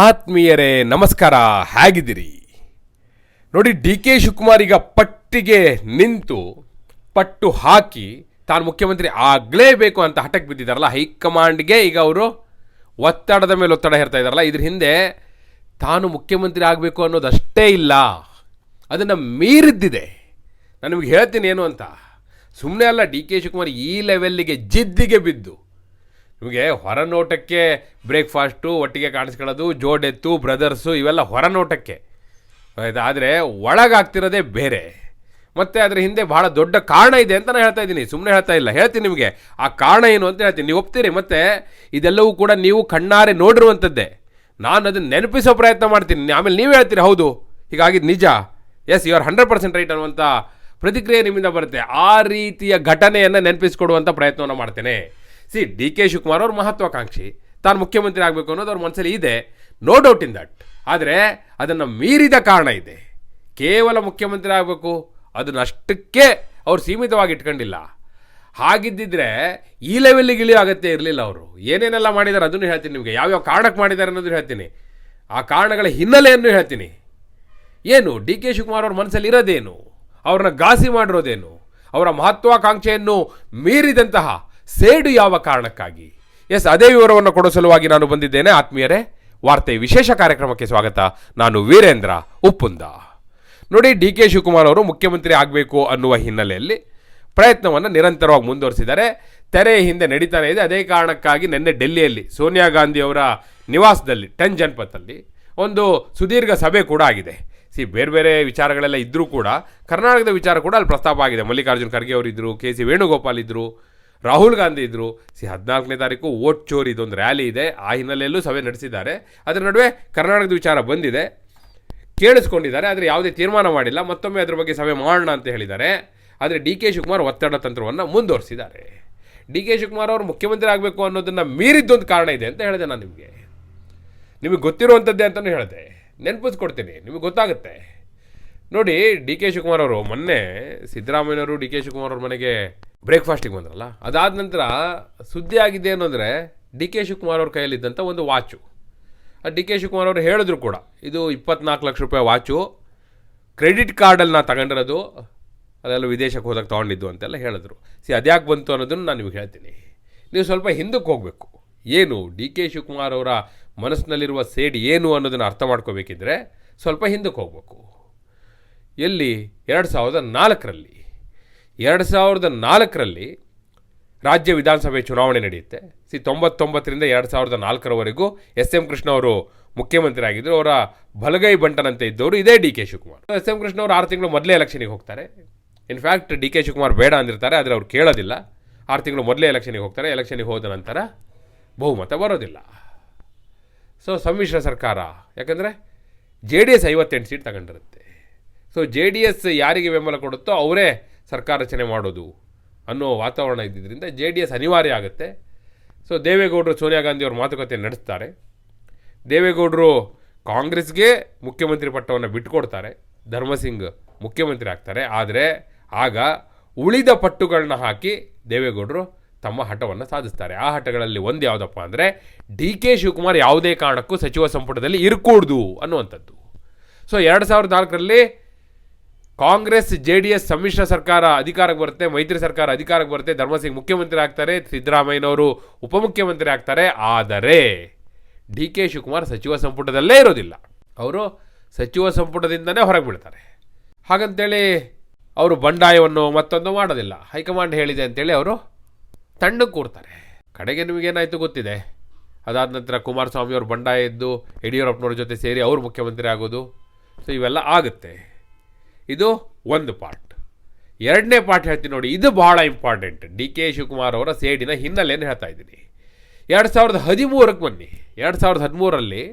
ಆತ್ಮೀಯರೇ, ನಮಸ್ಕಾರ, ಹೇಗಿದ್ದೀರಿ? ನೋಡಿ ಡಿ ಕೆ ಶಿವಕುಮಾರ್ ಈಗ ಪಟ್ಟಿಗೆ ನಿಂತು ಪಟ್ಟು ಹಾಕಿ ತಾನು ಮುಖ್ಯಮಂತ್ರಿ ಆಗಲೇಬೇಕು ಅಂತ ಹಠಕ್ಕೆ ಬಿದ್ದಿದ್ದಾರಲ್ಲ, ಹೈಕಮಾಂಡ್ಗೆ ಈಗ ಅವರು ಒತ್ತಡದ ಮೇಲೆ ಒತ್ತಡ ಹೇರ್ತಾ ಇದ್ದಾರಲ್ಲ, ಇದ್ರ ಹಿಂದೆ ತಾನು ಮುಖ್ಯಮಂತ್ರಿ ಆಗಬೇಕು ಅನ್ನೋದಷ್ಟೇ ಇಲ್ಲ, ಅದನ್ನು ಮೀರಿದ್ದಿದೆ. ನಾನು ನಿಮಗೆ ಹೇಳ್ತೀನಿ ಏನು ಅಂತ. ಸುಮ್ಮನೆ ಅಲ್ಲ ಡಿ ಕೆ ಶಿವಕುಮಾರ್ ಈ ಲೆವೆಲ್ಲಿಗೆ ಜಿದ್ದಿಗೆ ಬಿದ್ದು ನಿಮಗೆ ಹೊರನೋಟಕ್ಕೆ ಬ್ರೇಕ್ಫಾಸ್ಟು ಒಟ್ಟಿಗೆ ಕಾಣಿಸ್ಕೊಳ್ಳೋದು, ಜೋಡೆತ್ತು, ಬ್ರದರ್ಸು ಇವೆಲ್ಲ ಹೊರನೋಟಕ್ಕೆ. ಆದರೆ ಒಳಗಾಗ್ತಿರೋದೇ ಬೇರೆ. ಮತ್ತು ಅದರ ಹಿಂದೆ ಬಹಳ ದೊಡ್ಡ ಕಾರಣ ಇದೆ ಅಂತ ನಾನು ಹೇಳ್ತಾ ಇದ್ದೀನಿ. ಸುಮ್ಮನೆ ಹೇಳ್ತಾ ಇಲ್ಲ. ಹೇಳ್ತೀನಿ ನಿಮಗೆ. ಆ ಕಾರಣ ಏನು ಅಂತ ಹೇಳ್ತೀನಿ. ನೀವು ಒಪ್ತೀರಿ? ಮತ್ತು ಇದೆಲ್ಲವೂ ಕೂಡ ನೀವು ಕಣ್ಣಾರೆ ನೋಡಿರುವಂಥದ್ದೇ. ನಾನು ಅದನ್ನು ನೆನಪಿಸೋ ಪ್ರಯತ್ನ ಮಾಡ್ತೀನಿ. ಆಮೇಲೆ ನೀವು ಹೇಳ್ತೀರಿ, ಹೌದು. ಹೀಗಾಗಿದ್ದು ನಿಜ. Yes you are hundred percent right ಅನ್ನುವಂಥ ಪ್ರತಿಕ್ರಿಯೆ ನಿಮ್ಮಿಂದ ಬರುತ್ತೆ. ಆ ರೀತಿಯ ಘಟನೆಯನ್ನು ನೆನಪಿಸ್ಕೊಡುವಂಥ ಪ್ರಯತ್ನವನ್ನು ಮಾಡ್ತೇನೆ. ಸಿ, ಡಿ ಕೆ ಶಿವಕುಮಾರ್ ಅವ್ರ ಮಹತ್ವಾಕಾಂಕ್ಷಿ. ತಾನು ಮುಖ್ಯಮಂತ್ರಿ ಆಗಬೇಕು ಅನ್ನೋದು ಅವ್ರ ಮನಸ್ಸಲ್ಲಿ ಇದೆ. ನೋ ಡೌಟ್ ಇನ್ ದಟ್ ಆದರೆ ಅದನ್ನು ಮೀರಿದ ಕಾರಣ ಇದೆ. ಕೇವಲ ಮುಖ್ಯಮಂತ್ರಿ ಆಗಬೇಕು ಅದನ್ನಷ್ಟಕ್ಕೆ ಅವ್ರು ಸೀಮಿತವಾಗಿ ಇಟ್ಕೊಂಡಿಲ್ಲ. ಹಾಗಿದ್ದಿದ್ರೆ ಈ ಲೆವೆಲ್ಲಿಗೆ ಇಳಿಯೋ ಅಗತ್ಯ ಇರಲಿಲ್ಲ ಅವರು. ಏನೇನೆಲ್ಲ ಮಾಡಿದ್ದಾರೆ ಅದನ್ನು ಹೇಳ್ತೀನಿ ನಿಮಗೆ. ಯಾವ್ಯಾವ ಕಾರಣಕ್ಕೆ ಮಾಡಿದ್ದಾರೆ ಅನ್ನೋದು ಹೇಳ್ತೀನಿ. ಆ ಕಾರಣಗಳ ಹಿನ್ನೆಲೆಯನ್ನು ಹೇಳ್ತೀನಿ. ಏನು, ಡಿ ಕೆ ಶಿವಕುಮಾರ್ ಅವ್ರ ಮನಸ್ಸಲ್ಲಿ ಇರೋದೇನು? ಅವ್ರನ್ನ ಘಾಸಿ ಮಾಡಿರೋದೇನು? ಅವರ ಮಹತ್ವಾಕಾಂಕ್ಷೆಯನ್ನು ಮೀರಿದಂತಹ ಸೇಡು ಯಾವ ಕಾರಣಕ್ಕಾಗಿ? ಎಸ್ ಅದೇ ವಿವರವನ್ನು ಕೊಡೋ ಸಲುವಾಗಿ ನಾನು ಬಂದಿದ್ದೇನೆ. ಆತ್ಮೀಯರೇ, ವಾರ್ತೆ ವಿಶೇಷ ಕಾರ್ಯಕ್ರಮಕ್ಕೆ ಸ್ವಾಗತ. ನಾನು ವೀರೇಂದ್ರ ಉಪ್ಪುಂದ. ನೋಡಿ, ಡಿ ಕೆ ಶಿವಕುಮಾರ್ ಅವರು ಮುಖ್ಯಮಂತ್ರಿ ಆಗಬೇಕು ಅನ್ನುವ ಹಿನ್ನೆಲೆಯಲ್ಲಿ ಪ್ರಯತ್ನವನ್ನು ನಿರಂತರವಾಗಿ ಮುಂದುವರಿಸಿದ್ದಾರೆ. ತೆರೆ ಹಿಂದೆ ನಡೀತಾನೆ ಇದೆ. ಅದೇ ಕಾರಣಕ್ಕಾಗಿ ನಿನ್ನೆ ಡೆಲ್ಲಿಯಲ್ಲಿ ಸೋನಿಯಾ ಗಾಂಧಿ ಅವರ ನಿವಾಸದಲ್ಲಿ, ಟೆನ್ ಜನಪಥಲ್ಲಿ ಒಂದು ಸುದೀರ್ಘ ಸಭೆ ಕೂಡ ಆಗಿದೆ. ಸಿ ಬೇರೆ ಬೇರೆ ವಿಚಾರಗಳೆಲ್ಲ ಇದ್ದರೂ ಕೂಡ, ಕರ್ನಾಟಕದ ವಿಚಾರ ಕೂಡ ಅಲ್ಲಿ ಪ್ರಸ್ತಾಪ ಆಗಿದೆ. ಮಲ್ಲಿಕಾರ್ಜುನ್ ಖರ್ಗೆ ಅವರಿದ್ದರು ಕೆ ಸಿ ವೇಣುಗೋಪಾಲ್ ಇದ್ದರು ರಾಹುಲ್ ಗಾಂಧಿ ಇದ್ದರು ಸಿ ಹದಿನಾಲ್ಕನೇ ತಾರೀಕು ಓಟ್ ಚೋರಿ ಇದೊಂದು ರ್ಯಾಲಿ ಇದೆ. ಆ ಹಿನ್ನೆಲೆಯಲ್ಲೂ ಸಭೆ ನಡೆಸಿದ್ದಾರೆ. ಅದರ ನಡುವೆ ಕರ್ನಾಟಕದ ವಿಚಾರ ಬಂದಿದೆ. ಕೇಳಿಸ್ಕೊಂಡಿದ್ದಾರೆ, ಆದರೆ ಯಾವುದೇ ತೀರ್ಮಾನ ಮಾಡಿಲ್ಲ. ಮತ್ತೊಮ್ಮೆ ಅದರ ಬಗ್ಗೆ ಸಭೆ ಮಾಡೋಣ ಅಂತ ಹೇಳಿದ್ದಾರೆ. ಆದರೆ ಡಿ ಕೆ ಶಿವಕುಮಾರ್ ಒತ್ತಡ ತಂತ್ರವನ್ನು ಮುಂದುವರಿಸಿದ್ದಾರೆ. ಡಿ ಕೆ ಶಿವಕುಮಾರ್ ಅವರು ಮುಖ್ಯಮಂತ್ರಿ ಆಗಬೇಕು ಅನ್ನೋದನ್ನು ಮೀರಿದ್ದೊಂದು ಕಾರಣ ಇದೆ ಅಂತ ಹೇಳಿದೆ ನಾನು ನಿಮಗೆ. ನಿಮಗೆ ಗೊತ್ತಿರುವಂಥದ್ದೇ ಅಂತಲೂ ಹೇಳಿದೆ. ನೆನಪಿಸ್ಕೊಡ್ತೀನಿ, ನಿಮಗೆ ಗೊತ್ತಾಗುತ್ತೆ. ನೋಡಿ, ಡಿ ಕೆ ಶಿವಕುಮಾರ್ ಅವರು ಮೊನ್ನೆ ಸಿದ್ದರಾಮಯ್ಯವರು ಡಿ ಕೆ ಶಿವಕುಮಾರ್ ಅವ್ರ ಮನೆಗೆ ಬ್ರೇಕ್ಫಾಸ್ಟಿಗೆ ಬಂದ್ರಲ್ಲ? ಅದಾದ ನಂತರ ಸುದ್ದಿ ಆಗಿದೆ ಅನ್ನೋದ್ರೆ ಡಿ ಕೆ ಶಿವಕುಮಾರ್ ಅವ್ರ ಕೈಯಲ್ಲಿದ್ದಂಥ ಒಂದು ವಾಚು. ಆ ಡಿ ಕೆ ಶಿವಕುಮಾರ್ ಅವರು ಹೇಳಿದ್ರು ಕೂಡ, ಇದು ಇಪ್ಪತ್ನಾಲ್ಕು ಲಕ್ಷ ರೂಪಾಯಿ ವಾಚು, ಕ್ರೆಡಿಟ್ ಕಾರ್ಡಲ್ಲಿ ನಾನು ತಗೊಂಡಿರೋದು, ಅದೆಲ್ಲ ವಿದೇಶಕ್ಕೆ ಹೋದಾಗ ತೊಗೊಂಡಿದ್ದು ಅಂತೆಲ್ಲ ಹೇಳಿದ್ರು. ಸಿ, ಅದ್ಯಾಕೆ ಬಂತು ಅನ್ನೋದನ್ನು ನಾನು ನಿಮಗೆ ಹೇಳ್ತೀನಿ. ನೀವು ಸ್ವಲ್ಪ ಹಿಂದಕ್ಕೆ ಹೋಗಬೇಕು. ಏನು, ಡಿ ಕೆ ಶಿವಕುಮಾರ್ ಅವರ ಮನಸ್ಸಿನಲ್ಲಿರುವ ಸೇಡ್ ಏನು ಅನ್ನೋದನ್ನು ಅರ್ಥ ಮಾಡ್ಕೋಬೇಕಿದ್ರೆ ಸ್ವಲ್ಪ ಹಿಂದಕ್ಕೆ ಹೋಗಬೇಕು. ಎಲ್ಲಿ? ಎರಡು ಸಾವಿರದ ನಾಲ್ಕರಲ್ಲಿ. ಎರಡು ಸಾವಿರದ ನಾಲ್ಕರಲ್ಲಿ ರಾಜ್ಯ ವಿಧಾನಸಭೆ ಚುನಾವಣೆ ನಡೆಯುತ್ತೆ. ಸಿ, ತೊಂಬತ್ತೊಂಬತ್ತರಿಂದ ಎರಡು ಸಾವಿರದ ನಾಲ್ಕರವರೆಗೂ ಎಸ್ ಎಂ ಕೃಷ್ಣ ಅವರು ಮುಖ್ಯಮಂತ್ರಿ ಆಗಿದ್ದರು ಅವರ ಬಲಗೈ ಬಂಟನಂತೆ ಇದ್ದವರು ಇದೇ D K Shivakumar. S M Krishna ಅವರು ಆರು ತಿಂಗಳು ಮೊದಲೇ ಎಲೆಕ್ಷನಿಗೆ ಹೋಗ್ತಾರೆ. ಇನ್ಫ್ಯಾಕ್ಟ್ ಡಿ ಕೆ ಶಿವಕುಮಾರ್ ಬೇಡ ಅಂದಿರ್ತಾರೆ, ಆದರೆ ಅವ್ರು ಕೇಳೋದಿಲ್ಲ. ಆರು ತಿಂಗಳು ಮೊದಲೇ ಎಲೆಕ್ಷನಿಗೆ ಹೋಗ್ತಾರೆ. ಎಲೆಕ್ಷನಿಗೆ ಹೋದ ನಂತರ ಬಹುಮತ ಬರೋದಿಲ್ಲ. ಸೊ, ಸಮ್ಮಿಶ್ರ ಸರ್ಕಾರ, ಯಾಕಂದರೆ ಜೆ ಡಿ ಎಸ್ ಐವತ್ತೆಂಟು ಸೀಟ್ ತಗೊಂಡಿರುತ್ತೆ. ಸೊ, ಜೆ ಡಿ ಎಸ್ ಯಾರಿಗೆ ಬೆಂಬಲ ಕೊಡುತ್ತೋ ಅವರೇ ಸರ್ಕಾರ ರಚನೆ ಮಾಡೋದು ಅನ್ನೋ ವಾತಾವರಣ ಇದ್ದಿದ್ದರಿಂದ ಜೆ ಡಿ ಎಸ್ ಅನಿವಾರ್ಯ ಆಗುತ್ತೆ. ಸೊ ದೇವೇಗೌಡರು ಸೋನಿಯಾ ಗಾಂಧಿ ಅವರು ಮಾತುಕತೆ ನಡೆಸ್ತಾರೆ. ದೇವೇಗೌಡರು ಕಾಂಗ್ರೆಸ್ಗೆ ಮುಖ್ಯಮಂತ್ರಿ ಪಟ್ಟವನ್ನು ಬಿಟ್ಟುಕೊಡ್ತಾರೆ ಧರ್ಮಸಿಂಗ್ ಮುಖ್ಯಮಂತ್ರಿ ಆಗ್ತಾರೆ. ಆದರೆ ಆಗ ಉಳಿದ ಪಟ್ಟುಗಳನ್ನ ಹಾಕಿ ದೇವೇಗೌಡರು ತಮ್ಮ ಹಠವನ್ನು ಸಾಧಿಸ್ತಾರೆ. ಆ ಹಠಗಳಲ್ಲಿ ಒಂದು ಯಾವುದಪ್ಪ ಅಂದರೆ ಡಿ ಕೆ ಶಿವಕುಮಾರ್ ಯಾವುದೇ ಕಾರಣಕ್ಕೂ ಸಚಿವ ಸಂಪುಟದಲ್ಲಿ ಇರಕೂಡ್ದು ಅನ್ನುವಂಥದ್ದು. ಸೊ ಎರಡು ಸಾವಿರದ ನಾಲ್ಕರಲ್ಲಿ ಕಾಂಗ್ರೆಸ್ ಜೆ ಡಿ ಎಸ್ ಸಮ್ಮಿಶ್ರ ಸರ್ಕಾರ ಅಧಿಕಾರಕ್ಕೆ ಬರುತ್ತೆ, ಮೈತ್ರಿ ಸರ್ಕಾರ ಅಧಿಕಾರಕ್ಕೆ ಬರುತ್ತೆ, ಧರ್ಮಸಿಂಗ್ ಮುಖ್ಯಮಂತ್ರಿ ಆಗ್ತಾರೆ, ಸಿದ್ದರಾಮಯ್ಯನವರು ಉಪಮುಖ್ಯಮಂತ್ರಿ ಆಗ್ತಾರೆ. ಆದರೆ ಡಿ ಕೆ ಶಿವಕುಮಾರ್ ಸಚಿವ ಸಂಪುಟದಲ್ಲೇ ಇರೋದಿಲ್ಲ. ಅವರು ಸಚಿವ ಸಂಪುಟದಿಂದನೇ ಹೊರಗೆ ಬೀಳ್ತಾರೆ. ಹಾಗಂತೇಳಿ ಅವರು ಬಂಡಾಯವನ್ನು ಮತ್ತೊಂದು ಮಾಡೋದಿಲ್ಲ. ಹೈಕಮಾಂಡ್ ಹೇಳಿದೆ ಅಂತೇಳಿ ಅವರು ತಣ್ಣಗೆ ಕೂರ್ತಾರೆ. ಕಡೆಗೆ ನಿಮಗೇನಾಯಿತು ಗೊತ್ತಿದೆ. ಅದಾದ ನಂತರ ಕುಮಾರಸ್ವಾಮಿ ಅವರು ಬಂಡಾಯ ಇದ್ದು ಯಡಿಯೂರಪ್ಪನವ್ರ ಜೊತೆ ಸೇರಿ ಅವರು ಮುಖ್ಯಮಂತ್ರಿ ಆಗೋದು. ಸೊ, ಇವೆಲ್ಲ ಆಗುತ್ತೆ. ಇದು ಒಂದು ಪಾರ್ಟ್. ಎರಡನೇ ಪಾರ್ಟ್ ಹೇಳ್ತೀನಿ ನೋಡಿ, ಇದು ಬಹಳ ಇಂಪಾರ್ಟೆಂಟ್ ಡಿ ಕೆ ಶಿವಕುಮಾರ್ ಅವರ ಸೇಡಿನ ಹಿನ್ನೆಲೆಯನ್ನು ಹೇಳ್ತಾ ಇದ್ದೀನಿ. ಎರಡು ಸಾವಿರದ ಹದಿಮೂರಕ್ಕೆ ಬನ್ನಿ. ಎರಡು ಸಾವಿರದ ಹದಿಮೂರರಲ್ಲಿ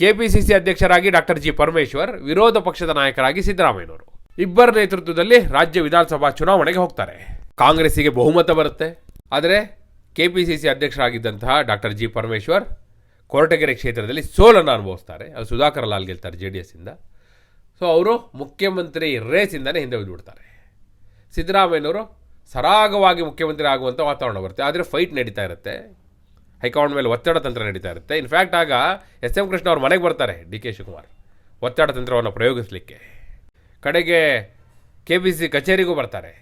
ಕೆ ಪಿ ಸಿ ಸಿ ಅಧ್ಯಕ್ಷರಾಗಿ ಡಾಕ್ಟರ್ ಜಿ ಪರಮೇಶ್ವರ್, ವಿರೋಧ ಪಕ್ಷದ ನಾಯಕರಾಗಿ ಸಿದ್ದರಾಮಯ್ಯನವರು. ಇಬ್ಬರ ನೇತೃತ್ವದಲ್ಲಿ ರಾಜ್ಯ ವಿಧಾನಸಭಾ ಚುನಾವಣೆಗೆ ಹೋಗ್ತಾರೆ. ಕಾಂಗ್ರೆಸ್ಸಿಗೆ ಬಹುಮತ ಬರುತ್ತೆ. ಆದರೆ ಕೆ ಪಿ ಸಿ ಸಿ ಅಧ್ಯಕ್ಷರಾಗಿದ್ದಂತಹ ಡಾಕ್ಟರ್ ಜಿ ಪರಮೇಶ್ವರ್, ಕೊರಟಗೆರೆ ಕ್ಷೇತ್ರದಲ್ಲಿ ಸೋಲನ್ನು ಅನುಭವಿಸ್ತಾರೆ. ಅದು ಸುಧಾಕರ್ ಲಾಲ್ ಗೆಲ್ತಾರೆ ಜೆ ಡಿ ಎಸ್ಸಿಂದ. ಸೊ ಅವರು ಮುಖ್ಯಮಂತ್ರಿ ರೇಸಿಂದನೇ ಹಿಂದೆ ಬಿದ್ದುಬಿಡ್ತಾರೆ ಸಿದ್ದರಾಮಯ್ಯನವರು ಸರಾಗವಾಗಿ ಮುಖ್ಯಮಂತ್ರಿ ಆಗುವಂಥ ವಾತಾವರಣ ಬರುತ್ತೆ. ಆದರೆ ಫೈಟ್ ನಡೀತಾ ಇರುತ್ತೆ. ಹೈಕಮಾಂಡ್ ಮೇಲೆ ಒತ್ತಡ ತಂತ್ರ ನಡೀತಾ ಇರುತ್ತೆ. ಇನ್ಫ್ಯಾಕ್ಟ್ ಆಗ ಎಸ್ ಎಂ ಕೃಷ್ಣ ಅವ್ರ ಮನೆಗೆ ಬರ್ತಾರೆ ಡಿ ಕೆ ಶಿವಕುಮಾರ್. ಒತ್ತಡ ತಂತ್ರವನ್ನು ಪ್ರಯೋಗಿಸಲಿಕ್ಕೆ. ಕಡೆಗೆ ಕೆ ಬಿ ಸಿ ಕಚೇರಿಗೂ ಬರ್ತಾರೆ.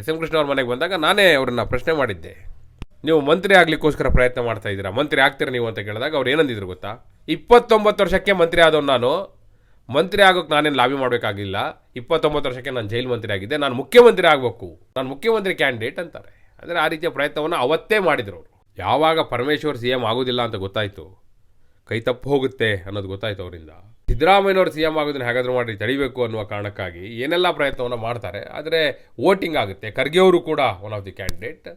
ಎಸ್ ಎಂ ಕೃಷ್ಣ ಅವ್ರ ಮನೆಗೆ ಬಂದಾಗ ನಾನೇ ಅವ್ರನ್ನ ಪ್ರಶ್ನೆ ಮಾಡಿದ್ದೆ. ನೀವು ಮಂತ್ರಿ ಆಗಲಿಕ್ಕೋಸ್ಕರ ಪ್ರಯತ್ನ ಮಾಡ್ತಾ ಇದ್ದೀರಾ? ಮಂತ್ರಿ ಆಗ್ತೀರಾ ನೀವು ಅಂತ ಕೇಳಿದಾಗ ಅವ್ರು ಏನಂದಿದ್ರು ಗೊತ್ತಾ? ಇಪ್ಪತ್ತೊಂಬತ್ತು ವರ್ಷಕ್ಕೆ ಮಂತ್ರಿ ಆದವನು ನಾನು. ಮಂತ್ರಿ ಆಗೋಕ್ಕೆ ನಾನೇನು ಲಾಬಿ ಮಾಡಬೇಕಾಗಿಲ್ಲ. ಇಪ್ಪತ್ತೊಂಬತ್ತು ವರ್ಷಕ್ಕೆ ನಾನು ಜೈಲು ಮಂತ್ರಿ ಆಗಿದ್ದೆ. ನಾನು ಮುಖ್ಯಮಂತ್ರಿ ಆಗಬೇಕು. ನಾನು ಮುಖ್ಯಮಂತ್ರಿ ಕ್ಯಾಂಡಿಡೇಟ್ ಅಂತಾರೆ. ಅಂದರೆ ಆ ರೀತಿಯ ಪ್ರಯತ್ನವನ್ನು ಅವತ್ತೇ ಮಾಡಿದರು ಅವರು. ಯಾವಾಗ ಪರಮೇಶ್ವರ್ ಸಿ ಎಂ ಆಗೋದಿಲ್ಲ ಅಂತ ಗೊತ್ತಾಯಿತು. ಕೈ ತಪ್ಪು ಹೋಗುತ್ತೆ ಅನ್ನೋದು ಗೊತ್ತಾಯಿತು ಅವರಿಂದ. ಸಿದ್ದರಾಮಯ್ಯನವರು ಸಿ ಎಂ ಆಗೋದನ್ನು ಹೇಗಾದರೂ ಮಾಡಿ ತಡಿಬೇಕು ಅನ್ನುವ ಕಾರಣಕ್ಕಾಗಿ ಏನೆಲ್ಲ ಪ್ರಯತ್ನವನ್ನು ಮಾಡ್ತಾರೆ. ಆದರೆ ವೋಟಿಂಗ್ ಆಗುತ್ತೆ. ಖರ್ಗೆ ಅವರು ಕೂಡ one of the candidate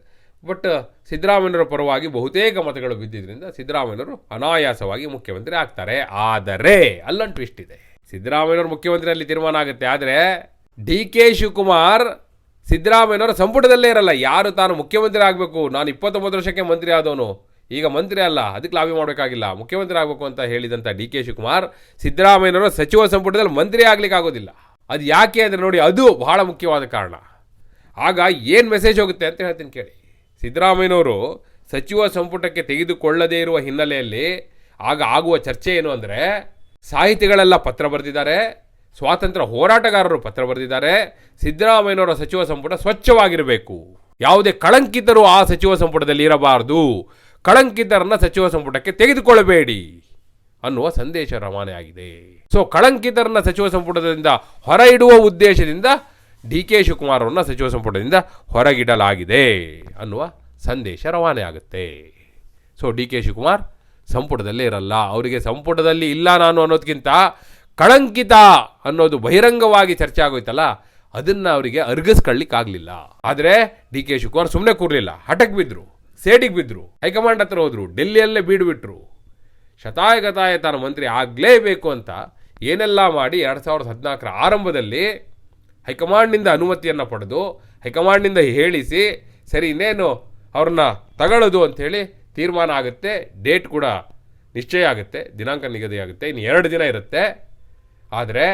but ಸಿದ್ದರಾಮಯ್ಯನವರ ಪರವಾಗಿ ಬಹುತೇಕ ಮತಗಳು ಬಿದ್ದಿದ್ದರಿಂದ ಸಿದ್ದರಾಮಯ್ಯನವರು ಅನಾಯಾಸವಾಗಿ ಮುಖ್ಯಮಂತ್ರಿ ಆಗ್ತಾರೆ. ಆದರೆ ಅಲ್ಲೊಂದು ಟ್ವಿಸ್ಟ್ ಇದೆ. ಸಿದ್ದರಾಮಯ್ಯನವರು ಮುಖ್ಯಮಂತ್ರಿಯಲ್ಲಿ ತೀರ್ಮಾನ ಆಗುತ್ತೆ. ಆದರೆ ಡಿ ಕೆ ಶಿವಕುಮಾರ್ ಸಿದ್ದರಾಮಯ್ಯನವರ ಸಂಪುಟದಲ್ಲೇ ಇರಲ್ಲ. ಯಾರು ತಾನು ಮುಖ್ಯಮಂತ್ರಿ ಆಗಬೇಕು? ನಾನು ಇಪ್ಪತ್ತೊಂಬತ್ತು ವರ್ಷಕ್ಕೆ ಮಂತ್ರಿ ಆದವನು. ಈಗ ಮಂತ್ರಿ ಅಲ್ಲ. ಅದಕ್ಕೆ ಲಾಬಿ ಮಾಡಬೇಕಾಗಿಲ್ಲ. ಮುಖ್ಯಮಂತ್ರಿ ಆಗಬೇಕು ಅಂತ ಹೇಳಿದಂಥ ಡಿ ಕೆ ಶಿವಕುಮಾರ್ ಸಿದ್ದರಾಮಯ್ಯನವರ ಸಚಿವ ಸಂಪುಟದಲ್ಲಿ ಮಂತ್ರಿ ಆಗಲಿಕ್ಕೆ ಆಗೋದಿಲ್ಲ. ಅದು ಯಾಕೆ ಅಂದರೆ ನೋಡಿ, ಅದು ಬಹಳ ಮುಖ್ಯವಾದ ಕಾರಣ. ಆಗ ಏನು ಮೆಸೇಜ್ ಹೋಗುತ್ತೆ ಅಂತ ಹೇಳ್ತೀನಿ ಕೇಳಿ. ಸಿದ್ದರಾಮಯ್ಯನವರು ಸಚಿವ ಸಂಪುಟಕ್ಕೆ ತೆಗೆದುಕೊಳ್ಳದೇ ಇರುವ ಹಿನ್ನೆಲೆಯಲ್ಲಿ ಆಗ ಆಗುವ ಚರ್ಚೆ ಏನು ಅಂದರೆ ಸಾಹಿತಿಗಳೆಲ್ಲ ಪತ್ರ ಬರೆದಿದ್ದಾರೆ. ಸ್ವಾತಂತ್ರ್ಯ ಹೋರಾಟಗಾರರು ಪತ್ರ ಬರೆದಿದ್ದಾರೆ. ಸಿದ್ದರಾಮಯ್ಯನವರ ಸಚಿವ ಸಂಪುಟ ಸ್ವಚ್ಛವಾಗಿರಬೇಕು. ಯಾವುದೇ ಕಳಂಕಿತರು ಆ ಸಚಿವ ಸಂಪುಟದಲ್ಲಿ ಇರಬಾರದು. ಕಳಂಕಿತರನ್ನ ಸಚಿವ ಸಂಪುಟಕ್ಕೆ ತೆಗೆದುಕೊಳ್ಳಬೇಡಿ ಅನ್ನುವ ಸಂದೇಶ ರವಾನೆ ಆಗಿದೆ. ಸೊ ಕಳಂಕಿತರನ್ನ ಸಚಿವ ಸಂಪುಟದಿಂದ ಹೊರ ಉದ್ದೇಶದಿಂದ ಡಿ ಕೆ ಶಿವಕುಮಾರ್ ಸಚಿವ ಸಂಪುಟದಿಂದ ಹೊರಗಿಡಲಾಗಿದೆ ಅನ್ನುವ ಸಂದೇಶ ರವಾನೆ ಆಗುತ್ತೆ. ಸೊ ಡಿ ಕೆ ಶಿವಕುಮಾರ್ ಸಂಪುಟದಲ್ಲೇ ಇರಲ್ಲ. ಅವರಿಗೆ ಸಂಪುಟದಲ್ಲಿ ಇಲ್ಲ ನಾನು ಅನ್ನೋದಕ್ಕಿಂತ ಕಳಂಕಿತ ಅನ್ನೋದು ಬಹಿರಂಗವಾಗಿ ಚರ್ಚೆ ಆಗೋಯ್ತಲ್ಲ, ಅದನ್ನು ಅವರಿಗೆ ಅರ್ಗಿಸ್ಕೊಳ್ಳಿಕ್ಕಾಗಲಿಲ್ಲ. ಆದರೆ ಡಿ ಕೆ ಶಿವಕುಮಾರ್ ಸುಮ್ಮನೆ ಕೂರಲಿಲ್ಲ. ಹಠಕ್ಕೆ ಬಿದ್ದರು ಸೇಡಿಗೆ ಬಿದ್ದರು ಹೈಕಮಾಂಡ್ ಹತ್ರ ಹೋದರು, ಡೆಲ್ಲಿಯಲ್ಲೇ ಬೀಡುಬಿಟ್ರು. ಶತಾಯಗತಾಯ ತಾನು ಮಂತ್ರಿ ಆಗಲೇಬೇಕು ಅಂತ ಏನೆಲ್ಲ ಮಾಡಿ ಎರಡು ಸಾವಿರದ ಹದಿನಾಲ್ಕರ ಆರಂಭದಲ್ಲಿ ಹೈಕಮಾಂಡ್ನಿಂದ ಅನುಮತಿಯನ್ನು ಪಡೆದು ಹೈಕಮಾಂಡ್ನಿಂದ ಹೇಳಿಸಿ, ಸರಿ ಇನ್ನೇನು ಅವ್ರನ್ನ ತಗೊಳ್ಳೋದು ಅಂಥೇಳಿ ತೀರ್ಮಾನ ಆಗುತ್ತೆ, ಡೇಟ್ ಕೂಡ ನಿಶ್ಚಯ ಆಗುತ್ತೆ, ದಿನಾಂಕ ನಿಗದಿಯಾಗುತ್ತೆ ಇನ್ನು ಎರಡು ದಿನ ಇರುತ್ತೆ. ಆದರೆ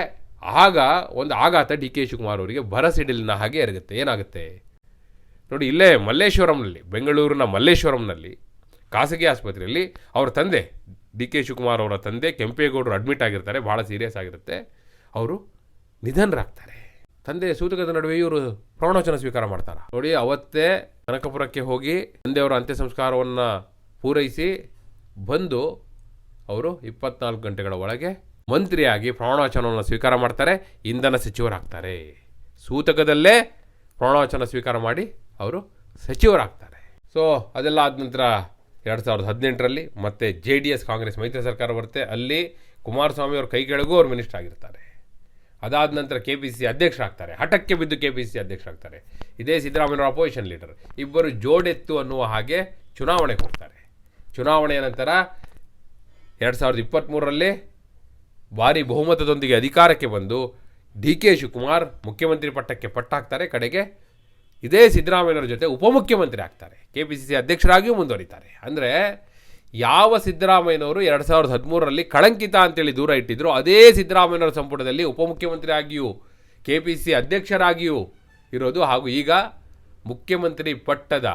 ಆಗ ಒಂದು ಆಘಾತ ಡಿ ಕೆ ಶಿವಕುಮಾರ್ ಅವರಿಗೆ ಭರಸಿಡಿಲಿನ ಹಾಗೆ ಎರಗುತ್ತೆ. ಏನಾಗುತ್ತೆ? ನೋಡಿ, ಇಲ್ಲೇ ಮಲ್ಲೇಶ್ವರಂನಲ್ಲಿ, ಬೆಂಗಳೂರಿನ ಮಲ್ಲೇಶ್ವರಂನಲ್ಲಿ, ಖಾಸಗಿ ಆಸ್ಪತ್ರೆಯಲ್ಲಿ ಅವರ ತಂದೆ, ಡಿ ಕೆ ಶಿವಕುಮಾರ್ ಅವರ ತಂದೆ ಕೆಂಪೇಗೌಡರು ಅಡ್ಮಿಟ್ ಆಗಿರ್ತಾರೆ ಭಾಳ ಸೀರಿಯಸ್ ಆಗಿರುತ್ತೆ. ಅವರು ನಿಧನರಾಗ್ತಾರೆ. ತಂದೆ ಸೂತಕದ ನಡುವೆ ಇವರು ಪ್ರವಣೋಚನ ಸ್ವೀಕಾರ ಮಾಡ್ತಾರೆ? ನೋಡಿ, ಅವತ್ತೇ ಕನಕಪುರಕ್ಕೆ ಹೋಗಿ ತಂದೆಯವರ ಅಂತ್ಯ ಸಂಸ್ಕಾರವನ್ನು ಪೂರೈಸಿ ಬಂದು ಅವರು ಇಪ್ಪತ್ನಾಲ್ಕು ಗಂಟೆಗಳ ಒಳಗೆ ಮಂತ್ರಿಯಾಗಿ ಪ್ರಮಾಣವಚನವನ್ನು ಸ್ವೀಕಾರ ಮಾಡ್ತಾರೆ, ಇಂಧನ ಸಚಿವರಾಗ್ತಾರೆ. ಸೂತಕದಲ್ಲೇ ಪ್ರಮಾಣವಚನ ಸ್ವೀಕಾರ ಮಾಡಿ ಅವರು ಸಚಿವರಾಗ್ತಾರೆ. ಸೊ ಅದೆಲ್ಲ ಆದ ನಂತರ ಎರಡು ಸಾವಿರದ ಹದಿನೆಂಟರಲ್ಲಿ ಮತ್ತೆ ಜೆ ಡಿ ಎಸ್ ಕಾಂಗ್ರೆಸ್ ಮೈತ್ರಿ ಸರ್ಕಾರ ಬರುತ್ತೆ, ಅಲ್ಲಿ ಕುಮಾರಸ್ವಾಮಿ ಅವ್ರ ಕೈ ಕೆಳಗೂ ಅವ್ರು ಮಿನಿಸ್ಟರ್ ಆಗಿರ್ತಾರೆ. ಅದಾದ ನಂತರ ಕೆ ಪಿ ಸಿ ಅಧ್ಯಕ್ಷರಾಗ್ತಾರೆ ಹಠಕ್ಕೆ ಬಿದ್ದು ಕೆ ಪಿ ಸಿ ಅಧ್ಯಕ್ಷರಾಗ್ತಾರೆ ಇದೇ ಸಿದ್ದರಾಮಯ್ಯನವರ ಅಪೋಸಿಷನ್ ಲೀಡರ್ ಇಬ್ಬರು ಜೋಡೆತ್ತು ಅನ್ನುವ ಹಾಗೆ ಚುನಾವಣೆಗೆ ಹೋಗ್ತಾರೆ ಚುನಾವಣೆಯ ನಂತರ ಎರಡು ಸಾವಿರದ ಇಪ್ಪತ್ತ್ಮೂರರಲ್ಲಿ ಭಾರಿ ಬಹುಮತದೊಂದಿಗೆ ಅಧಿಕಾರಕ್ಕೆ ಬಂದು ಡಿ ಕೆ ಶಿವಕುಮಾರ್ ಮುಖ್ಯಮಂತ್ರಿ ಪಟ್ಟಕ್ಕೆ ಪಟ್ಟಾಕ್ತಾರೆ ಕಡೆಗೆ. ಇದೇ ಸಿದ್ದರಾಮಯ್ಯನವರ ಜೊತೆ ಉಪಮುಖ್ಯಮಂತ್ರಿ ಆಗ್ತಾರೆ. ಕೆ ಪಿ ಸಿ ಸಿ ಅಧ್ಯಕ್ಷರಾಗಿಯೂ ಮುಂದುವರಿತಾರೆ. ಅಂದರೆ ಯಾವ ಸಿದ್ದರಾಮಯ್ಯನವರು ಎರಡು ಸಾವಿರದ ಹದಿಮೂರರಲ್ಲಿ ಕಳಂಕಿತ ಅಂತೇಳಿ ದೂರ ಇಟ್ಟಿದ್ರು, ಅದೇ ಸಿದ್ದರಾಮಯ್ಯನವರ ಸಂಪುಟದಲ್ಲಿ ಉಪಮುಖ್ಯಮಂತ್ರಿ ಆಗಿಯೂ ಕೆ ಪಿ ಸಿ ಅಧ್ಯಕ್ಷರಾಗಿಯೂ ಇರೋದು. ಹಾಗೂ ಈಗ ಮುಖ್ಯಮಂತ್ರಿ ಪಟ್ಟದ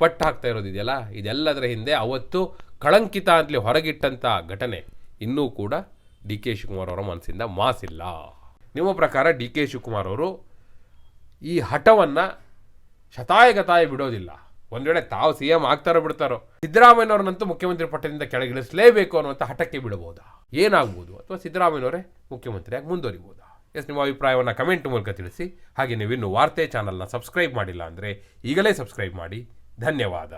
ಪಟ್ಟ ಹಾಕ್ತಾ ಇರೋದಿದೆಯಲ್ಲ ಇದೆಲ್ಲದರ ಹಿಂದೆ ಅವತ್ತು ಕಳಂಕಿತ ಅಂತಲೇ ಹೊರಗಿಟ್ಟಂಥ ಘಟನೆ ಇನ್ನೂ ಕೂಡ ಡಿ ಕೆ ಶಿವಕುಮಾರ್ ಅವರ ಮನಸ್ಸಿಂದ ಮಾಸಿಲ್ಲ. ನಿಮ್ಮ ಪ್ರಕಾರ ಡಿ ಕೆ ಶಿವಕುಮಾರ್ ಅವರು ಈ ಹಠವನ್ನು ಶತಾಯಗತಾಯ ಬಿಡೋದಿಲ್ಲ. ಒಂದು ವೇಳೆ ತಾವು ಸಿ ಎಂ ಆಗ್ತಾರೋ ಬಿಡ್ತಾರೋ? ಸಿದ್ದರಾಮಯ್ಯನವ್ರನ್ನಂತೂ ಮುಖ್ಯಮಂತ್ರಿ ಪಟ್ಟದಿಂದ ಕೆಳಗಿಳಿಸಲೇಬೇಕು ಅನ್ನುವಂಥ ಹಠಕ್ಕೆ ಬಿಡಬಹುದಾ ಏನಾಗ್ಬೋದು? ಅಥವಾ ಸಿದ್ದರಾಮಯ್ಯನವರೇ ಮುಖ್ಯಮಂತ್ರಿಯಾಗಿ ಮುಂದುವರಿಬೋದಾ? ಎಸ್, ನಿಮ್ಮ ಅಭಿಪ್ರಾಯವನ್ನು ಕಮೆಂಟ್ ಮೂಲಕ ತಿಳಿಸಿ. ಹಾಗೆ ನೀವು ಇನ್ನು ವಾರ್ತೆ ಚಾನಲ್ನ ಸಬ್ಸ್ಕ್ರೈಬ್ ಮಾಡಿಲ್ಲ ಅಂದರೆ ಈಗಲೇ ಸಬ್ಸ್ಕ್ರೈಬ್ ಮಾಡಿ. ಧನ್ಯವಾದ.